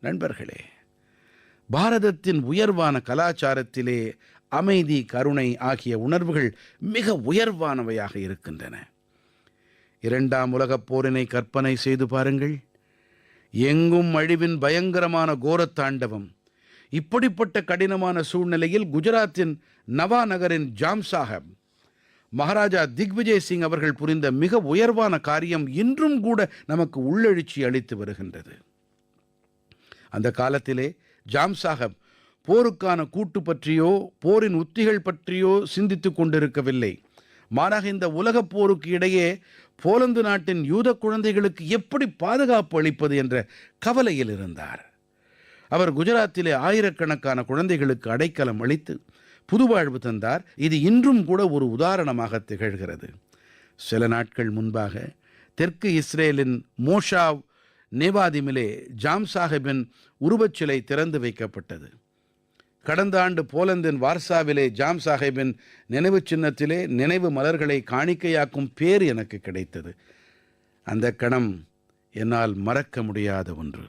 நண்பர்களே பாரதத்தின் உயர்வான கலாச்சாரத்திலே அமைதி கருணை ஆகிய உணர்வுகள் மிக உயர்வானவையாக இருக்கின்றன. இரண்டாம் உலகப் போரினை கற்பனை செய்து பாருங்கள். எங்கும் அழிவின் பயங்கரமான கோரத்தாண்டவம் இப்படிப்பட்ட கடினமான சூழ்நிலையில் குஜராத்தின் நவா நகரின் ஜாம் சாஹப் மகாராஜா திக்விஜய் சிங் அவர்கள் புரிந்த மிக உயர்வான காரியம் இன்றும் கூட நமக்கு உள்ளெழுச்சி அளித்து வருகின்றது. அந்த காலத்திலே ஜாம் சாஹப் போருக்கான கூட்டு பற்றியோ போரின் உத்திகள் பற்றியோ சிந்தித்து கொண்டிருக்கவில்லை. மாறாக இந்த உலகப் போருக்கு இடையே போலந்து நாட்டின் யூத குழந்தைகளுக்கு எப்படி பாதுகாப்பு அளிப்பது என்ற கவலையில் இருந்தார். அவர் குஜராத்திலே ஆயிரக்கணக்கான குழந்தைகளுக்கு அடைக்கலம் அளித்து புதுவாழ்வு தந்தார். இது இன்றும் கூட ஒரு உதாரணமாக திகழ்கிறது. சில நாட்கள் முன்பாக தெற்கு இஸ்ரேலின் மோஷாவ் நேவாதிமிலே ஜாம் சாஹிபின் உருவச்சிலை திறந்து வைக்கப்பட்டது. கடந்த ஆண்டு போலந்தின் வார்சாவிலே ஜாம் சாஹிபின் நினைவு சின்னத்திலே நினைவு மலர்களை காணிக்கையாக்கும் பேர் எனக்கு கிடைத்தது. அந்த கணம் என்னால் மறக்க முடியாத ஒன்று.